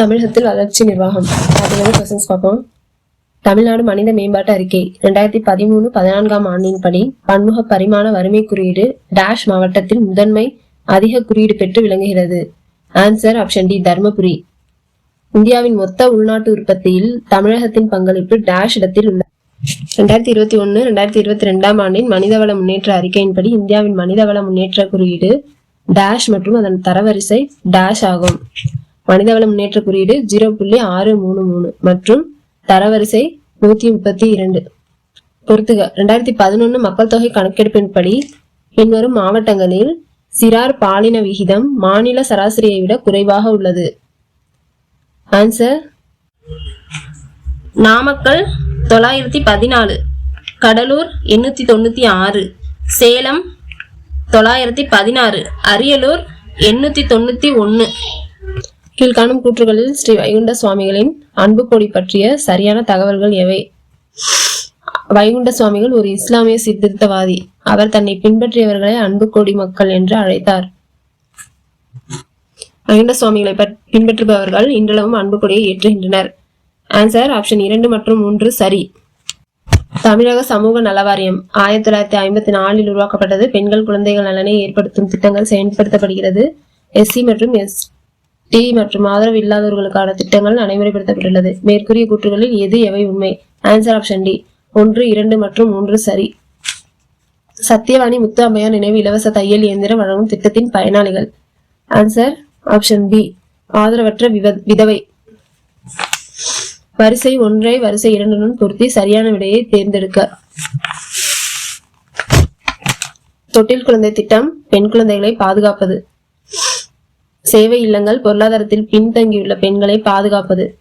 தமிழகத்தில் வளர்ச்சி நிர்வாகம். கொஸ்டின்ஸ் பார்ப்போம். தமிழ்நாடு மனித மேம்பாட்டு அறிக்கை ரெண்டாயிரத்தி பதிமூணு பதினான்காம் ஆண்டின்படி பன்முக பரிமாண வறுமை குறியீடு டேஷ் மாவட்டத்தில் முதன்மை அதிக குறியீடு பெற்று விளங்குகிறது. Answer option D Dharmapuri. இந்தியாவின் மொத்த உள்நாட்டு உற்பத்தியில் தமிழகத்தின் பங்களிப்பு டேஷ் இடத்தில் உள்ளது ரெண்டாயிரத்தி இருபத்தி ஒன்று ரெண்டாயிரத்தி இருபத்தி ரெண்டாம் ஆண்டின் மனிதவள முன்னேற்ற அறிக்கையின்படி இந்தியாவின் மனிதவள முன்னேற்ற குறியீடு டேஷ் மற்றும் அதன் தரவரிசை டேஷ் ஆகும். மனிதவள முன்னேற்ற குறியீடு ஜீரோ புள்ளி ஆறு மூணு மூணு மற்றும் தரவரிசை நூத்தி முப்பத்தி இரண்டு. பொறுத்துக. ரெண்டாயிரத்தி பதினொன்று மக்கள் தொகை கணக்கெடுப்பின்படி பின்வரும் மாவட்டங்களில் சிறார் பாலின விகிதம் மாநில சராசரியை விட குறைவாக உள்ளது. ஆன்சர் நாமக்கல் தொள்ளாயிரத்தி பதினாலு கடலூர் எண்ணூற்றி தொண்ணூற்றி ஆறு சேலம் தொள்ளாயிரத்தி பதினாறு அரியலூர் எண்ணூற்றி தொண்ணூற்றி ஒன்று கீழ்காணும் கூற்றுகளில் ஸ்ரீ வைகுண்ட சுவாமிகளின் அன்பு கொடி பற்றிய சரியான தகவல்கள் எவை? வைகுண்ட சுவாமிகள் ஒரு இஸ்லாமிய சீர்திருத்தவாதி அவர் தன்னை பின்பற்றியவர்களை அன்பு கொடி மக்கள் என்று அழைத்தார். வைகுண்ட சுவாமிகளை பின்பற்றுபவர்கள் இன்றளவும் அன்பு கொடியை ஏற்றுகின்றனர். ஆன்சர் ஆப்ஷன் இரண்டு மற்றும் மூன்று சரி. தமிழக சமூக நலவாரியம். ஆயிரத்தி தொள்ளாயிரத்தி ஐம்பத்தி நாலில் உருவாக்கப்பட்டது பெண்கள் குழந்தைகள் நலனை ஏற்படுத்தும் திட்டங்கள் செயல்படுத்தப்படுகிறது. எஸ்சி மற்றும் எஸ் டி மற்றும் ஆதரவு இல்லாதவர்களுக்கான திட்டங்கள் நடைமுறைப்படுத்தப்பட்டுள்ளது. மேற்கூறிய கூற்றுகளில் எது எவை உண்மை? ஆன்சர் ஆப்ஷன் டி ஒன்று இரண்டு மற்றும் மூன்று சரி. சத்தியவாணி முத்து அம்மையார் நினைவு இலவச தையல் இயந்திரம் வழங்கும் திட்டத்தின் பயனாளிகள். ஆன்சர் ஆப்ஷன் பி ஆதரவற்ற விதவை. வரிசை ஒன்றை வரிசை இரண்டுடன் பொருத்தி சரியான விடையை தேர்ந்தெடுக்க. தொட்டில் குழந்தை திட்டம் பெண் குழந்தைகளை பாதுகாப்பது. சேவை இல்லங்கள் பொருளாதாரத்தில் பின்தங்கியுள்ள பெண்களை பாதுகாப்பது.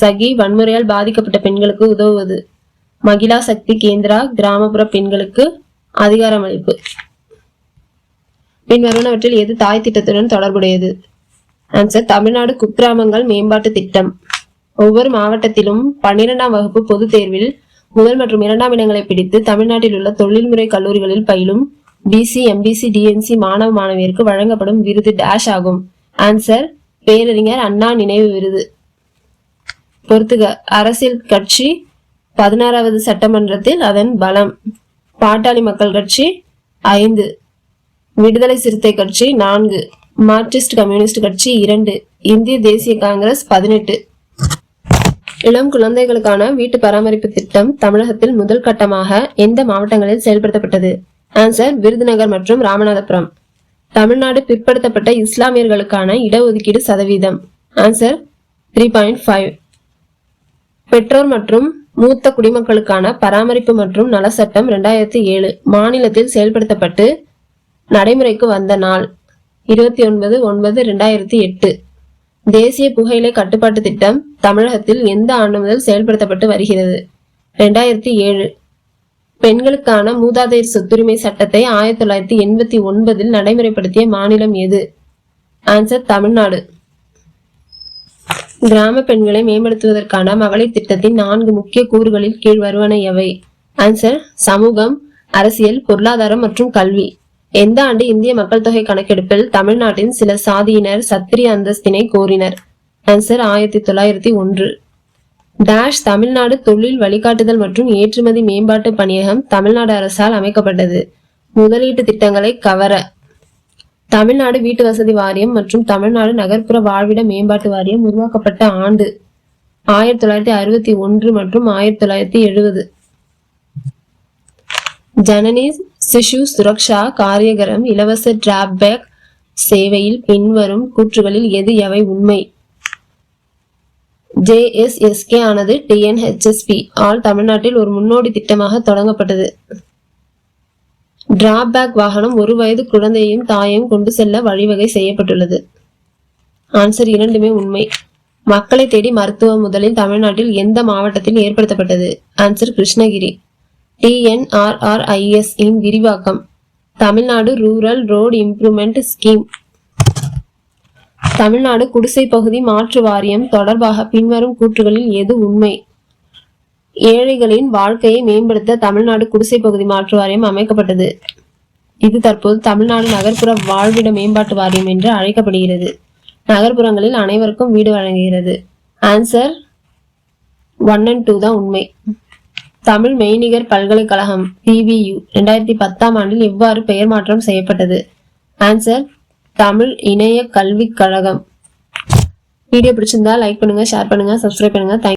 சகி வன்முறையால் பாதிக்கப்பட்ட பெண்களுக்கு உதவுவது. மகிழா சக்தி கேந்திரா கிராமப்புற பெண்களுக்கு அதிகாரமளிப்பு. பின்வருவனவற்றில் எது தாய் திட்டத்துடன் தொடர்புடையது? ஆன்சர் தமிழ்நாடு குக்கிராமங்கள் மேம்பாட்டு திட்டம். ஒவ்வொரு மாவட்டத்திலும் பன்னிரெண்டாம் வகுப்பு பொதுத் தேர்வில் முதல் மற்றும் இரண்டாம் இடங்களை பிடித்து தமிழ்நாட்டில் உள்ள தொழில்முறை கல்லூரிகளில் பயிலும் பிசி எம்பிசி டிஎன்சி மாணவ மாணவியருக்கு வழங்கப்படும் விருது டேஷ் ஆகும். ஆன்சர் பேரறிஞர் அண்ணா நினைவு விருது. பொறுத்துக அரசியல் கட்சி பதினாறாவது சட்டமன்றத்தில் அதன் பலம். பாட்டாளி மக்கள் கட்சி ஐந்து. விடுதலை சிறுத்தை கட்சி நான்கு. மார்க்சிஸ்ட் கம்யூனிஸ்ட் கட்சி இரண்டு. இந்திய தேசிய காங்கிரஸ் பதினெட்டு. இளம் குழந்தைகளுக்கான வீட்டு பராமரிப்பு திட்டம் தமிழகத்தில் முதல் கட்டமாக எந்த மாவட்டங்களில் செயல்படுத்தப்பட்டது? ஆன்சர் விருதுநகர் மற்றும் ராமநாதபுரம். தமிழ்நாடு பிற்படுத்தப்பட்ட இஸ்லாமியர்களுக்கான இடஒதுக்கீடு சதவீதம். ஆன்சர் த்ரீ பாயிண்ட் ஃபைவ் பெற்றோர் மற்றும் மூத்த குடிமக்களுக்கான பராமரிப்பு மற்றும் நல சட்டம் ரெண்டாயிரத்தி ஏழு மாநிலத்தில் செயல்படுத்தப்பட்டு நடைமுறைக்கு வந்த நாள். இருபத்தி ஒன்பது ஒன்பது ரெண்டாயிரத்தி எட்டு. தேசிய புகையிலை கட்டுப்பாட்டு திட்டம் தமிழகத்தில் எந்த ஆண்டு முதல் செயல்படுத்தப்பட்டு வருகிறது? ரெண்டாயிரத்தி ஏழு. பெண்களுக்கான மூதாதையர் சொத்துரிமை சட்டத்தை ஆயிரத்தி தொள்ளாயிரத்தி எண்பத்தி ஒன்பதில் நடைமுறைப்படுத்திய மாநிலம் எது? ஆன்சர் தமிழ்நாடு. கிராம பெண்களை மேம்படுத்துவதற்கான மகளிர் திட்டத்தின் நான்கு முக்கிய கூறுகளில் கீழ் வருவன எவை? ஆன்சர் சமூகம் அரசியல் பொருளாதாரம் மற்றும் கல்வி. எந்த ஆண்டு இந்திய மக்கள் தொகை கணக்கெடுப்பில் தமிழ்நாட்டின் சில சாதியினர் சத்திரிய அந்தஸ்தினை கோரினர்? ஆன்சர் ஆயிரத்தி தொள்ளாயிரத்தி ஒன்று. டேஷ் தமிழ்நாடு தொழில் வழிகாட்டுதல் மற்றும் ஏற்றுமதி மேம்பாட்டு பணியகம் தமிழ்நாடு அரசால் அமைக்கப்பட்டது. முதலீட்டு திட்டங்களை கவர. தமிழ்நாடு வீட்டு வசதி வாரியம் மற்றும் தமிழ்நாடு நகர்ப்புற வாழ்விட மேம்பாட்டு வாரியம் உருவாக்கப்பட்ட ஆண்டு ஆயிரத்தி தொள்ளாயிரத்தி அறுபத்தி ஒன்று மற்றும் ஆயிரத்தி தொள்ளாயிரத்தி எழுபது. ஜனனி சிசு சுரக்ஷா காரியகரம் இலவச டிராப்பேக் சேவையில் பின்வரும் கூற்றுகளில் எது எவை உண்மை ஜேஎஸ்எஸ்கே ஆனது டிஎன்ஹெச்எஸ்பி ஆல் தமிழ்நாட்டில் ஒரு முன்னோடி திட்டமாக தொடங்கப்பட்டது. டிராபேக் வாகனம் ஒரு வயது குழந்தையையும் தாயையும் கொண்டு செல்ல வழிவகை செய்யப்பட்டுள்ளது. ஆன்சர் இரண்டுமே உண்மை. மக்களை தேடி மருத்துவம் முதலில் தமிழ்நாட்டில் எந்த மாவட்டத்தில் ஏற்படுத்தப்பட்டது? ஆன்சர் கிருஷ்ணகிரி. டிஎன்ஆர்ஆர்ஐஎஸ் இன் விரிவாக்கம். Tamil Nadu rural road improvement scheme Tamil Nadu குடிசை பகுதி மாற்று வாரியம் தொடர்பாக பின்வரும் கூற்றுகளில் எது உண்மை? ஏழைகளின் வாழ்க்கையை மேம்படுத்த தமிழ்நாடு குடிசை பகுதி மாற்று வாரியம் அமைக்கப்பட்டது. இது தற்போது தமிழ்நாடு நகர்ப்புற வாழ்விட மேம்பாட்டு வாரியம் என்று அழைக்கப்படுகிறது. நகர்ப்புறங்களில் அனைவருக்கும் வீடு வழங்குகிறது. ஆன்சர் ஒன் அண்ட் டூ தான் உண்மை. தமிழ் மெய்நிகர் பல்கலைக்கழகம் பிவியு ரெண்டாயிரத்தி பத்தாம் ஆண்டில் எவ்வாறு பெயர் மாற்றம் செய்யப்பட்டது. ஆன்சர் தமிழ் இணைய கல்விக் கழகம். வீடியோ பிடிச்சிருந்தா லைக் பண்ணுங்க ஷேர் பண்ணுங்க சப்ஸ்கிரைப் பண்ணுங்க.